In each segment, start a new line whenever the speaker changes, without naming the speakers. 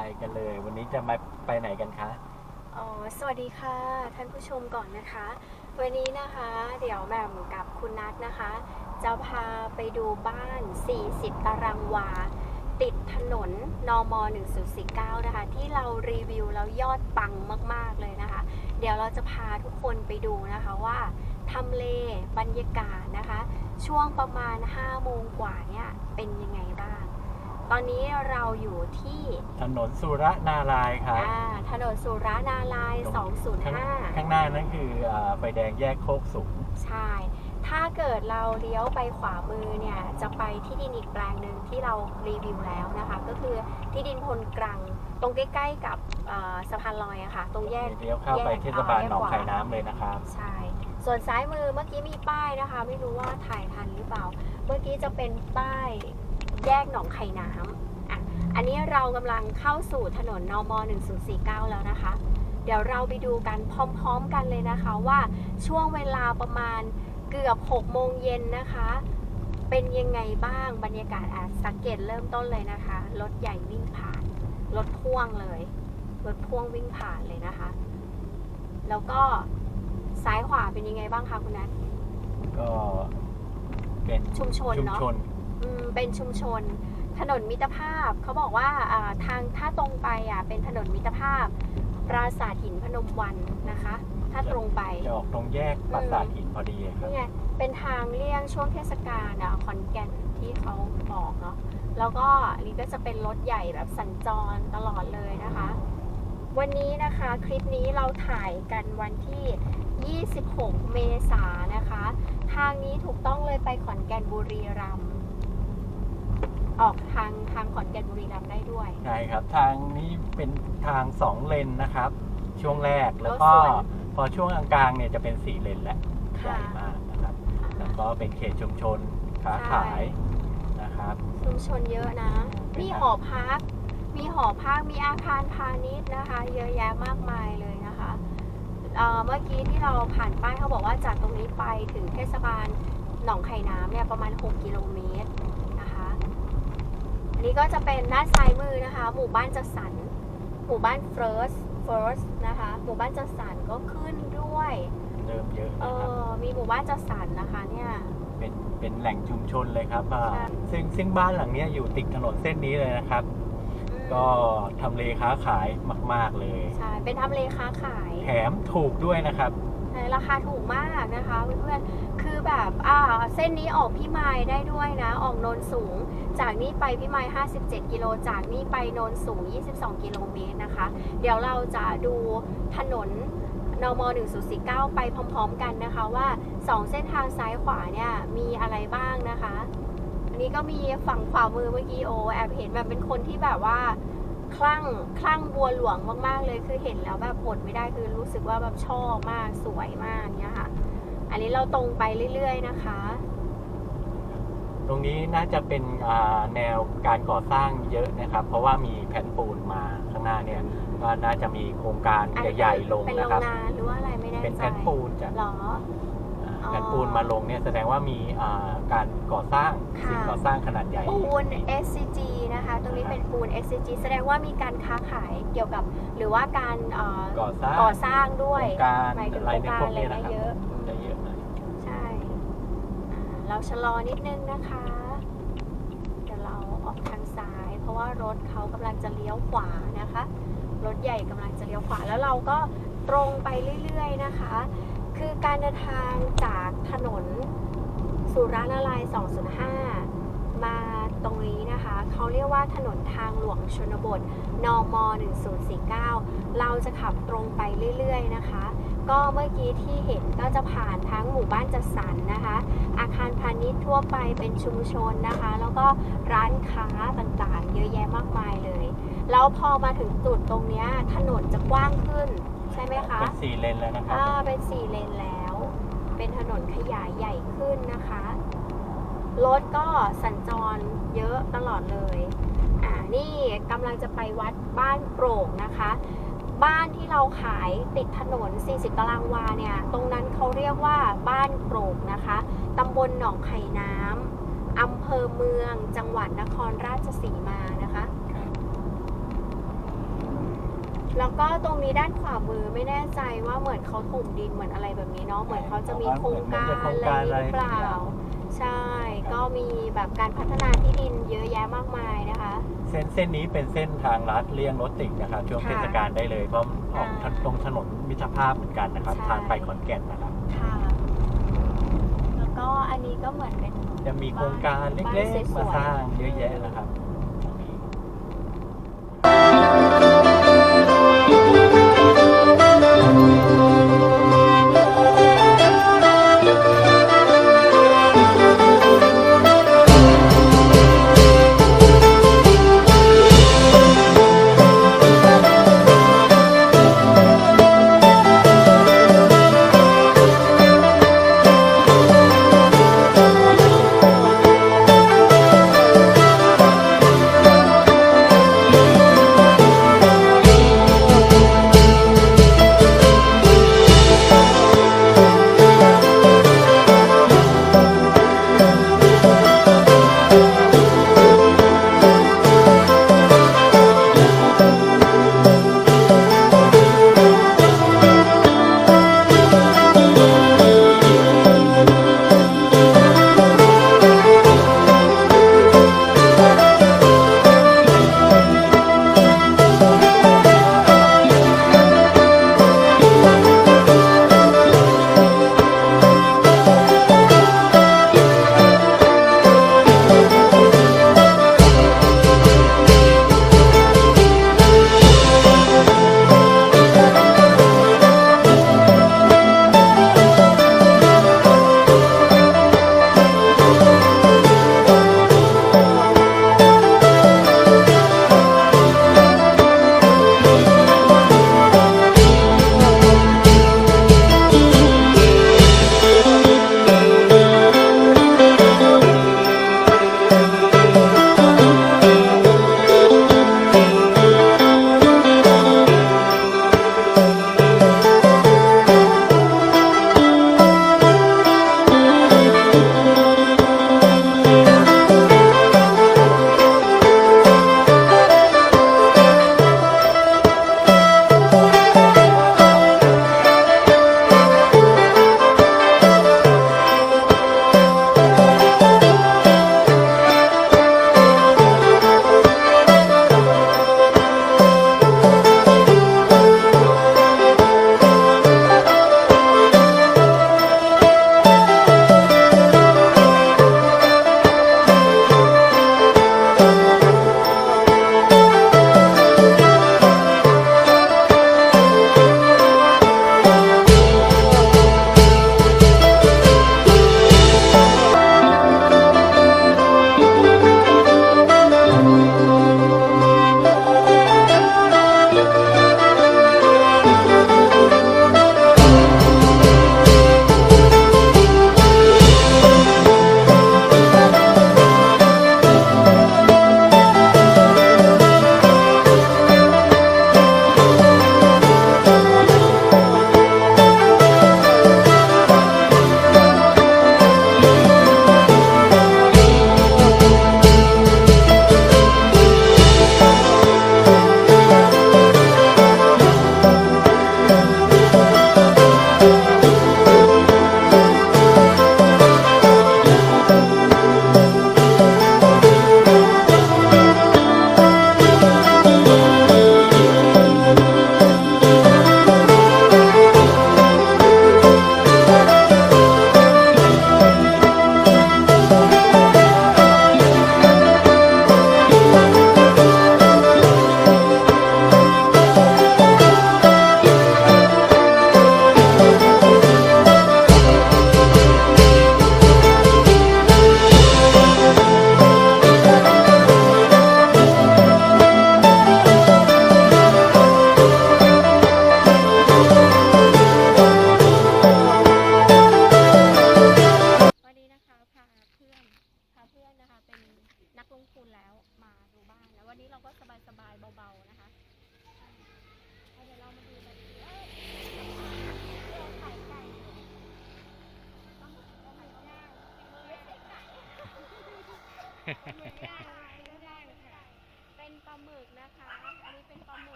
ายกันเลย วันนี้จะมาไปไหนกันคะ
อ๋อ สวัสดีค่ะ ท่านผู้ชมก่อนนะคะ วันนี้นะคะ เดี๋ยวแหม่มกับคุณนัทนะคะ จะพาไปดูบ้าน 40 ตารางวา ติดถนนนม1049 นะคะ ที่เรารีวิวแล้วยอดปังมากๆเลยนะคะ เดี๋ยวเราจะพาทุกคนไปดูนะคะว่าทำเลบรรยากาศนะคะ ช่วงประมาณ5โมงกว่าเนี่ยเป็นยังไงบ้าง ตอนนี้เราอยู่ที่
ถนนสุรนารายณ์ครับ
อ่าถนนสุรนาลายณ์
ข้าง
205
ข้างหน้านั่นคืออ่าไฟแดงแยกโคกสูง
ใช่ ถ้าเกิดเราเลี้ยวไปขวามือเนี่ย จะไปที่ดินอีกแปลงหนึ่งที่เรารีวิวแล้วนะคะ ก็คือที่ดินพลกรัง ตรงใกล้ๆกับเอ่อสะพานลอยอะค่ะ ตรงแยก
เลี้ยวเข้าไป
แยก
เทศบาล
แยก
หนอง
ขวา
ไข่น้ำเลยนะครับ
ใช่ ส่วนซ้ายมือเมื่อกี้มีป้ายนะคะ ไม่รู้ว่าถ่ายทันหรือเปล่า เมื่อกี้จะเป็นป้าย แยกหนองไข่น้ำอะอันนี้เรากำลังเข้าสู่ถนนนม1049 แล้วนะคะ เดี๋ยวเราไปดูกันพร้อมๆกันเลยนะคะว่าช่วงเวลาประมาณเกือบ 6 โมงเย็นนะคะ เป็นยังไงบ้างบรรยากาศอะสังเกตเริ่มต้นเลยนะคะ รถใหญ่วิ่งผ่าน รถพ่วงเลย รถพ่วงวิ่งผ่านเลยนะคะ แล้วก็ซ้ายขวาเป็นยังไงบ้างคะคุณนัท
ก็เป็น
ชุมชน
ชุม
เนาะ
ชน
อืม เป็นชุมชน ถนนมิตรภาพเขาบอกว่าอ่าทางถ้าตรงไปอะเป็นถนนมิตรภาพ ปราสาทหินพนมวันนะคะ ถ้าตรงไป
จะออกตรงแยกปราสาทหินพอดีครับ
นี่ไงเป็นทางเลี่ยงช่วงเทศกาลอะขอนแก่นที่เขาบอกเนาะแล้วก็อันนี้ก็จะเป็นรถใหญ่แบบสัญจรตลอดเลยนะคะ วันนี้นะคะคลิปนี้เราถ่ายกันวันที่ 26 เมษายนนะคะ ทางนี้ถูกต้องเลยไปขอนแก่นบุรีรัมย์ ออกทางทางขอนแก่นบุรีรัมย์ได้ด้วย
ใช่ครับ ทางนี้เป็นทางสองเลนนะครับ ช่วงแรกแล้วก็
รถสวน
พอช่วงกลางๆเนี่ยจะเป็นสี่เลนแหละให
ค่ะ
ญ่มากนะครับ แล้วก็เป็นเขตชุมชนค้าขายนะครับ
ชุมชนเยอะนะ มีหอพัก มีหอพัก มีอาคารพาณิชย์นะคะ เยอะแยะมากมายเลยนะคะเอ่อเมื่อกี้ที่เราผ่านป้ายเขาบอกว่าจากตรงนี้ไปถึงเทศบาลหนองไข่น้ำเนี่ยประมาณ 6 กิโลเมตรนะคะอั นนี้ก็จะเป็นด้านซ้ายมือนะคะ หมู่บ้านจัดสรรหมู่บ้าน First First นะคะ หมู่บ้านจัดสรรก็ขึ้นด้วย
เริ่มเยอะ
เอ
นะครับ
อมีหมู่บ้านจัดสรรนะคะเนี่ย
เป็นเป็นแหล่งชุมชนเลยครับอ่า
ใช่
ซึ่งซึ่งบ้านหลังเนี้ยอยู่ติดถนนเส้นนี้เลยนะครับ
อืม
ก็ทำเลค้าขายมาก ๆ เลย
ใช่เป็นทำเลค้าขาย
แถมถูกด้วยนะครับ
ใช่ราคาถูกมากนะคะเพื่อนๆ คือแบบอ่าเส้นนี้ออกพี่ไม้ได้ด้วยนะ ออกโนนสูง จากนี่ไปพี่ไม้57 กิโล จากนี่ไปโนนสูง 22 กิโลเมตรนะคะ เดี๋ยวเราจะดูถนนนม1049 ไปพร้อมๆกันนะคะว่า 2 เส้นทางซ้ายขวาเนี่ยมีอะไรบ้างนะคะ อันนี้ก็มีฝั่งขวามือเมื่อกี้โอแอบเห็นแบบเป็นคนที่แบบว่าคลั่งคลั่งบัวหลวงมากๆเลยคือเห็นแล้วแบบอดไม่ได้คือรู้สึกว่าแบบชอบมากสวยมากเนี่ยค่ะ อันนี้เราตรงไปเรื่อยๆนะคะ
ตรงนี้น่าจะเป็นอ่าแนวการก่อสร้างเยอะนะครับ เพราะว่ามีแผ่นปูนมาข้างหน้าเนี่ยก็น่าจะมีโครงการ
อันนี้
ใหญ่ๆลง
เป็นโร
นะ
ง
ครับ
งานหรือว่าอะไรไม่แน่
เป็น
ใจ
แผ่นปูนจาก
หรอ
อ่า
อ๋อ
แผ่นปูนมาลงเนี่ยแสดงว่ามีอ่าการก่อสร้าง
ค่ะ
สิ่งก่อสร้างขนาดใหญ่
ปูน SCG นะคะตรงนี้เป็นปูน SCG แสดงว่ามีการค้าขายเกี่ยวกับ หรือว่าการเอ่อ
ก่อสร้าง
ก่อสร้างด้วย
โครงการ
หมายถึง
อะไร
โครง
ใน
การ
พวก
อะไร
นี้นะครับ
เงี้ยเยอะ
จะเยอะหน่อย
ใช่อ่า เราชะลอนิดนึงนะคะ เดี๋ยวเราออกทางซ้าย เพราะว่ารถเขากำลังจะเลี้ยวขวานะคะ รถใหญ่กำลังจะเลี้ยวขวาแล้วเราก็ตรงไปเรื่อยๆนะคะ คือการเดินทางจากถนนสุรานาลายณ์205 มาตรงนี้นะคะ เขาเรียกว่าถนนทางหลวงชนบท นม 1049 เราจะขับตรงไปเรื่อยๆนะคะ ก็เมื่อกี้ที่เห็นก็จะผ่านทั้งหมู่บ้านจัดสรรนะคะ อาคารพาณิชย์ทั่วไปเป็นชุมชนนะคะ แล้วก็ร้านค้าต่างๆ เยอะแยะมากมายเลย แล้วพอมาถึงจุดตรงเนี้ยถนนจะกว้างขึ้นใช่ไหมคะ
เป็นสี่เลนแล้วนะครับ
อ่าเป็นสี่เลนแล้ว เป็นถนนขยายใหญ่ขึ้นนะคะรถก็สัญจรเยอะตลอดเลย อ่า นี่กำลังจะไปวัดบ้านโปร่งนะคะ บ้านที่เราขายติดถนน 40 ตารางวาเนี่ย ตรงนั้นเขาเรียกว่าบ้านโปร่งนะคะ ตำบลหนองไข่น้ำ อำเภอเมือง จังหวัดนครราชสีมานะคะ แล้วก็ตรงนี้ด้านขวามือไม่แน่ใจว่าเหมือนเขาถมดินเหมือนอะไรแบบนี้เนาะ เหมือนเขาจะมีโครงการอะไรหรือเปล่า ใช่ ก็มีแบบการพัฒนาที่ดินเยอะแยะมากมายนะคะ
เส้นเส้นนี้เป็นเส้นทางลัดเลี่ยงรถติดนะครับช่วง
ค่ะ
เทศกาลได้เลยเพราะออก
อ่า
ตรงถนนมิตรภาพเหมือนกันนะครับ
ใช่
ทางไปขอนแก่นนะครับ
ค่ะ แล้วก็อันนี้ก็เหมือนเป็น
จะมีโครงการเล็
บ้าน
ก
สวยๆ
ๆมาสร้างเยอะแยะนะครับ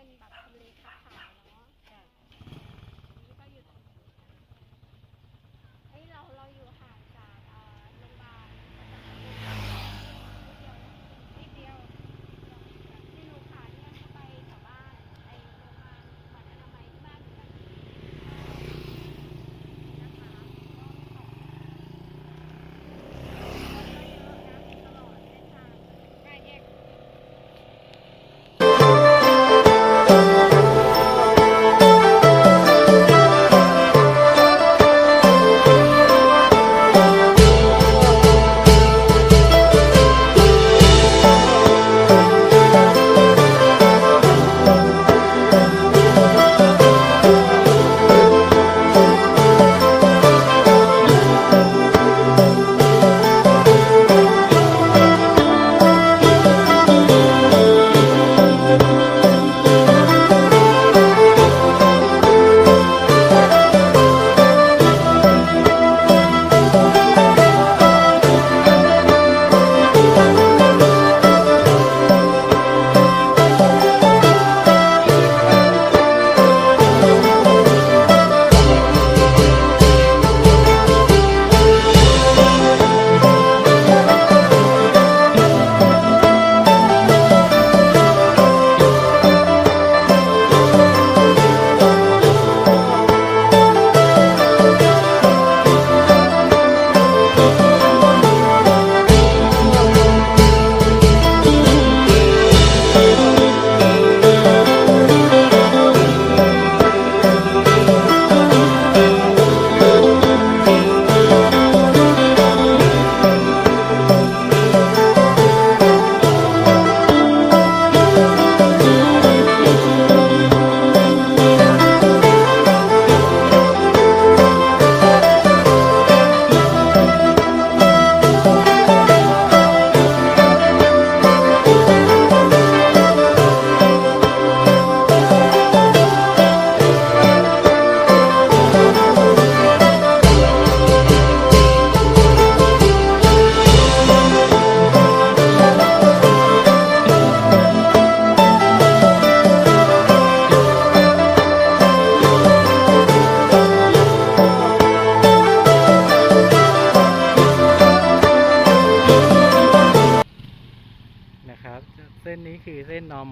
เป็นแบบ
ทำเลค้าขาย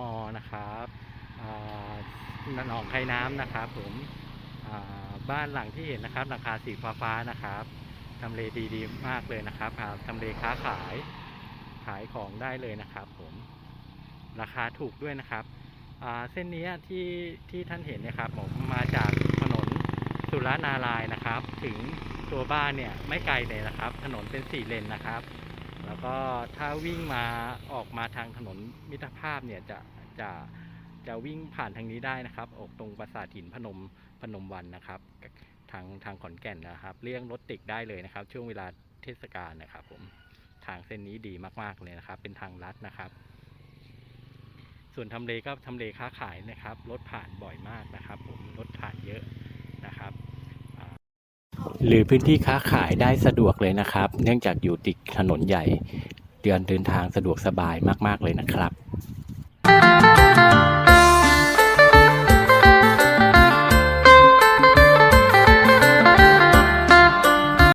มอนะค
รับอ่าหนองไข่น้ำนะครับ ผมบ้านหลังที่เห็นนะครับหลังคาสีฟ้าฟ้าๆนะครับทำเลดีๆมากเลยนะครับหาทำเลค้าขายขายของได้เลยนะครับ ผมราคาถูกด้วยนะครับเส้นนี้ที่ที่ท่านเห็นนะครับผมมาจากถนนสุรนารายนะครับ ถึงตัวบ้านเนี่ยไม่ไกลเลยนะครับ ถนนเป็นสี่เลนนะครับ แล้วก็ถ้าวิ่งมาออกมาทางถนนมิตรภาพเนี่ยจะจะจะวิ่งผ่านทางนี้ได้นะครับ ออกตรงปราสาทหินพนมพนมวันนะครับ ทางทางขอนแก่นนะครับ เลี่ยงรถติดได้เลยนะครับ ช่วงเวลาเทศกาลนะครับ ผมทางเส้นนี้ดีมาก ๆเลยนะครับ เป็นทางลัดนะครับ ส่วนทำเลก็ทำเลค้าขายนะครับ รถผ่านบ่อยมากนะครับ ผมรถผ่านเยอะนะครับ หรือพื้นที่ค้าขายได้สะดวกเลยนะครับ เนื่องจากอยู่ติดถนนใหญ่ เดินเดินทางสะดวกสบายมาก ๆ เลยนะครับ